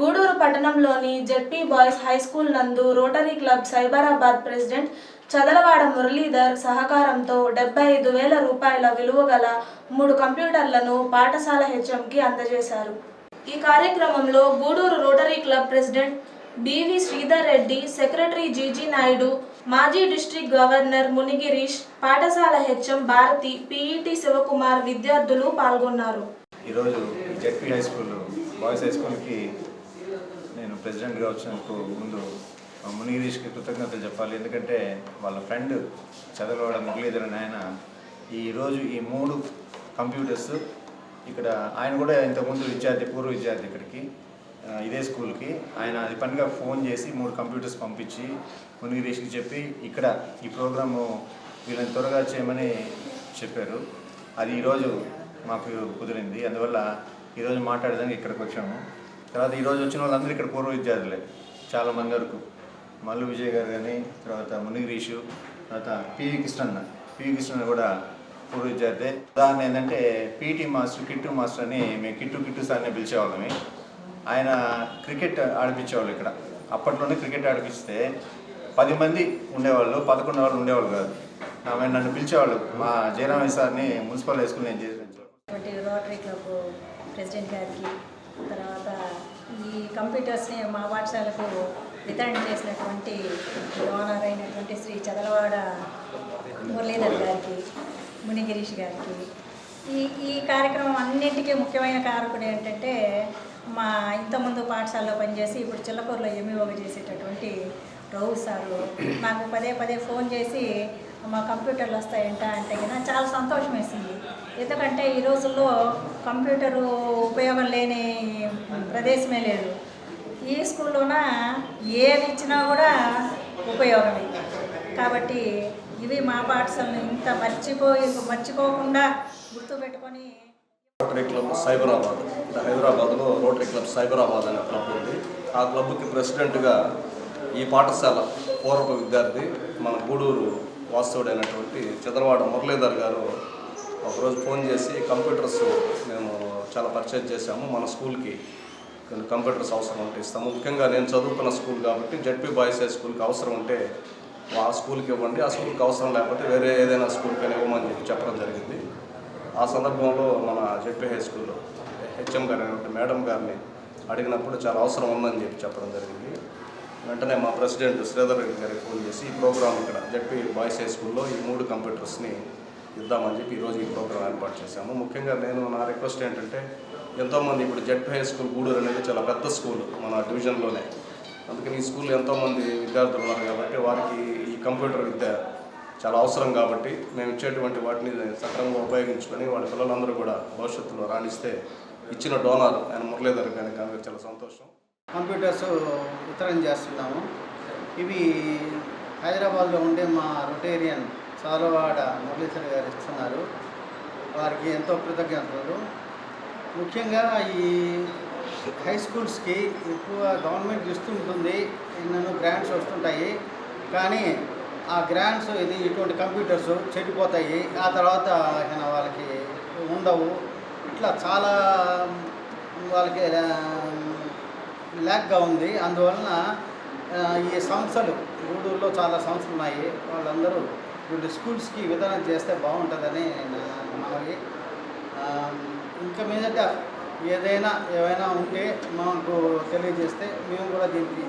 గూడూరు పట్టణంలోని ZP boys high school నందు rotary club Cyberabad president Chadalavada Muralidhar సహకారంతో డెబ్బై ఐదు వేల రూపాయల విలువ గల మూడు కంప్యూటర్లను పాఠశాల హెచ్ఎంకి అందజేశారు. ఈ కార్యక్రమంలో Guduru rotary club president BV Sridhar Reddy secretary GG Naidu మాజీ డిస్ట్రిక్ట్ గవర్నర్ మునిగిరీష్ పాఠశాల హెచ్ఎం భారతి పిఈటి శివకుమార్ విద్యార్థులు పాల్గొన్నారు. ఈరోజు ZP high school boys high స్కూల్కి నేను ప్రెసిడెంట్గా వచ్చినందుకు ముందు మునిగిరీష్కి కృతజ్ఞతలు చెప్పాలి. ఎందుకంటే వాళ్ళ ఫ్రెండ్ చదవడం మురళీధరన్ అని ఆయన ఈరోజు ఈ మూడు కంప్యూటర్స్ ఇక్కడ ఆయన కూడా ఇంతకుముందు విద్యార్థి పూర్వ విద్యార్థి ఇక్కడికి ఇదే స్కూల్కి. ఆయన అది పనిగా ఫోన్ చేసి మూడు కంప్యూటర్స్ పంపించి మునిగిరీష్కి చెప్పి ఇక్కడ ఈ ప్రోగ్రాము వీళ్ళని త్వరగా చేయమని చెప్పారు. అది ఈరోజు మాకు కుదిరింది. అందువల్ల ఈరోజు మాట్లాడడానికి ఇక్కడికి వచ్చాము. తర్వాత ఈరోజు వచ్చిన వాళ్ళందరూ ఇక్కడ పూర్వ విద్యార్థులే చాలామంది వరకు. మల్లు విజయ్ గారు కానీ తర్వాత మునిగిరీషు తర్వాత పివి కృష్ణన్న. పివి కృష్ణన్న కూడా పూర్వ విద్యార్థి. ఉదాహరణ ఏంటంటే పీటీ మాస్టర్ కిట్టు మాస్టర్ అని మేము కిట్టు కిట్టు సార్ని పిలిచేవాళ్ళమి. ఆయన క్రికెట్ ఆడిపించేవాళ్ళు ఇక్కడ. అప్పట్లోనే క్రికెట్ ఆడిపిస్తే పది మంది ఉండేవాళ్ళు పదకొండు వాళ్ళు ఉండేవాళ్ళు కాదు. ఆమె నన్ను పిలిచేవాళ్ళు మా జయరామయ్య సార్ని మున్సిపల్ హై స్కూల్ నేను చేసి రోటరీ క్లబ్ ప్రెసిడెంట్ గారికి తర్వాత కంప్యూటర్స్ని మా పాఠశాలకు వితరణ చేసినటువంటి ఓనర్ అయినటువంటి శ్రీ చదలవాడ మురళీధర్ గారికి మునిగిరీష్ గారికి. ఈ ఈ కార్యక్రమం అన్నింటికీ ముఖ్యమైన కారకుడు ఏంటంటే మా ఇంతకుముందు పాఠశాలలో పనిచేసి ఇప్పుడు చిల్లకూరులో ఎంఈఓగా చేసేటటువంటి రఘు సారు. నాకు పదే పదే ఫోన్ చేసి మా కంప్యూటర్లు వస్తాయంట అంటే కదా చాలా సంతోషం వేసింది. ఎందుకంటే ఈ రోజుల్లో కంప్యూటరు ఉపయోగం లేని ప్రదేశమే లేదు. ఈ ఏది ఇచ్చినా కూడా ఉపయోగమే. కాబట్టి ఇవి మా పాఠశాలను ఇంత మర్చిపోయి మర్చిపోకుండా గుర్తుపెట్టుకొని రోటరీ క్లబ్ సైబరాబాద్. ఇక్కడ హైదరాబాద్లో రోటరీ క్లబ్ సైబరాబాద్ అనే క్లబ్ ఉంది. ఆ క్లబ్కి ప్రెసిడెంట్గా ఈ పాఠశాల పూర్వపు విద్యార్థి మన గూడూరు వాస్తవుడైనటువంటి చంద్రవాడ మురళీధర్ గారు ఒకరోజు ఫోన్ చేసి కంప్యూటర్స్ మేము చాలా పర్చేజ్ చేశాము మన స్కూల్కి. కంప్యూటర్స్ అవసరం ఉంటే ఇస్తాము. ముఖ్యంగా నేను చదువుకున్న స్కూల్ కాబట్టి జడ్పీ బాయ్స్ హై స్కూల్కి అవసరం ఉంటే ఆ స్కూల్కి ఇవ్వండి. ఆ స్కూల్కి అవసరం లేకపోతే వేరే ఏదైనా స్కూల్కి ఇవ్వమని చెప్పి చెప్పడం జరిగింది. ఆ సందర్భంలో మన జడ్పీ హై స్కూల్లో హెచ్ఎం గారు అయినటువంటి మేడం గారిని అడిగినప్పుడు చాలా అవసరం ఉందని చెప్పి చెప్పడం జరిగింది. వెంటనే మా ప్రెసిడెంట్ శ్రీధర్ రెడ్డి గారికి ఫోన్ చేసి ఈ ప్రోగ్రామ్ ఇక్కడ జడ్పీ బాయ్స్ హై స్కూల్లో ఈ మూడు కంప్యూటర్స్ని ఇద్దామని చెప్పి ఈరోజు ఈ ప్రోగ్రామ్ ఏర్పాటు చేశాము. ముఖ్యంగా నేను నా రిక్వెస్ట్ ఏంటంటే ఎంతోమంది ఇప్పుడు జెడ్ హై స్కూల్ గూడూరు అనేది చాలా పెద్ద స్కూల్ మన డివిజన్లోనే. అందుకని ఈ స్కూల్లో ఎంతోమంది విద్యార్థులు ఉన్నారు కాబట్టి వారికి ఈ కంప్యూటర్ విద్య చాలా అవసరం కాబట్టి మేము ఇచ్చేటువంటి వాటిని సక్రమంగా ఉపయోగించుకొని వాళ్ళ పిల్లలందరూ కూడా భవిష్యత్తులో రాణిస్తే ఇచ్చిన డోనార్ ఆయన మురళీధర్ గారికి కానీ చాలా సంతోషం. కంప్యూటర్స్ వితరణ చేస్తున్నాము. ఇవి హైదరాబాద్లో ఉండే మా రొటేరియన్ సారవాడ మురళీధర్ గారు ఇస్తున్నారు. వారికి ఎంతో కృతజ్ఞతలు. ముఖ్యంగా ఈ హై స్కూల్స్కి ఎక్కువ గవర్నమెంట్ ఇస్తుంటుంది ఎన్నెన్నో గ్రాంట్స్ వస్తుంటాయి. కానీ ఆ గ్రాంట్స్ ఇది ఇటువంటి కంప్యూటర్స్ చెడిపోతాయి. ఆ తర్వాత వాళ్ళకి ఉండవు. ఇట్లా చాలా వాళ్ళకి ల్యాక్గా ఉంది. అందువలన ఈ సంస్థలు గూడూరులో చాలా సంస్థలు ఉన్నాయి వాళ్ళందరూ ఇటువంటి స్కూల్స్కి విధానం చేస్తే బాగుంటుందని నా మనవి ఇంకా మీదట ఏదైనా ఏమైనా ఉంటే మాకు తెలియజేస్తే మేము కూడా దీనికి